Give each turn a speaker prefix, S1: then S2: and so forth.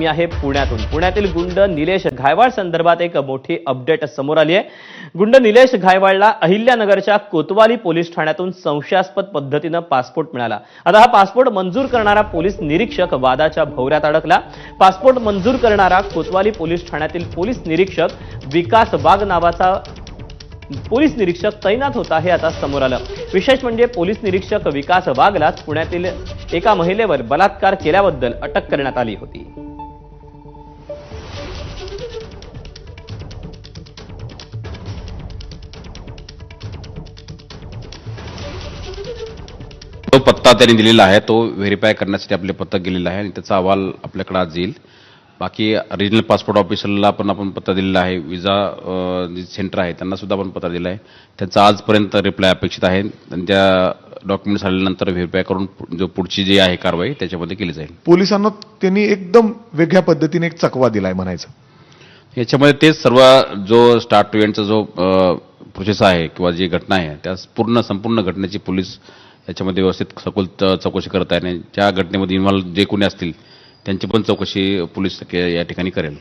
S1: मी आहे पुण्यातून. पुण्यातील गुंड निलेश घायवाळ संदर्भात एक मोठी अपडेट समोर आली आहे. गुंड निलेश घायवाळला अहिल्यानगरच्या कोतवाली पोलीस ठाण्यातून संशयास्पद पद्धतीनं पासपोर्ट मिळाला. आता हा पासपोर्ट मंजूर करणारा पोलीस निरीक्षक वादाच्या भोवऱ्यात अडकला. पासपोर्ट मंजूर करणारा कोतवाली पोलीस ठाण्यातील पोलीस निरीक्षक विकास वाघ नावाचा पोलीस निरीक्षक तैनात होता हे आता समोर आलं. विशेष म्हणजे पोलीस निरीक्षक विकास वाघलाच पुण्यातील एका महिलेवर बलात्कार केल्याबद्दल अटक करण्यात आली होती.
S2: जो पत्ता त्यांनी दिलेला आहे तो व्हेरीफाय करण्यासाठी आपले पत्ता गेलेला आहे आणि त्याचा अहवाल आपल्याकडे आज येईल. बाकी रिजनल पासपोर्ट ऑफिसरला पण आपण पत्ता दिलेला आहे विजा जे सेंटर आहे त्यांना सुद्धा आपण पत्ता दिला आहे. त्यांचा आजपर्यंत रिप्लाय अपेक्षित आहे आणि त्या डॉक्युमेंट्स आल्यानंतर व्हेरीफाय करून जो पुढची जी आहे कारवाई त्याच्यामध्ये केली जाईल.
S3: पोलिसांना त्यांनी एकदम वेगळ्या पद्धतीने एक चकवा दिलाय म्हणायचं.
S2: याच्यामध्ये तेच सर्व जो स्टार्ट टू एंडचा जो प्रोसेस आहे किंवा जी घटना आहे त्या पूर्ण संपूर्ण घटनेची पोलीस याच्यामध्ये व्यवस्थित सखोल चौकशी करत आहे आणि ज्या घटनेमध्ये इन्व्हॉल्व जे कोणी असतील त्यांची पण चौकशी पोलीस के- या ठिकाणी करेल.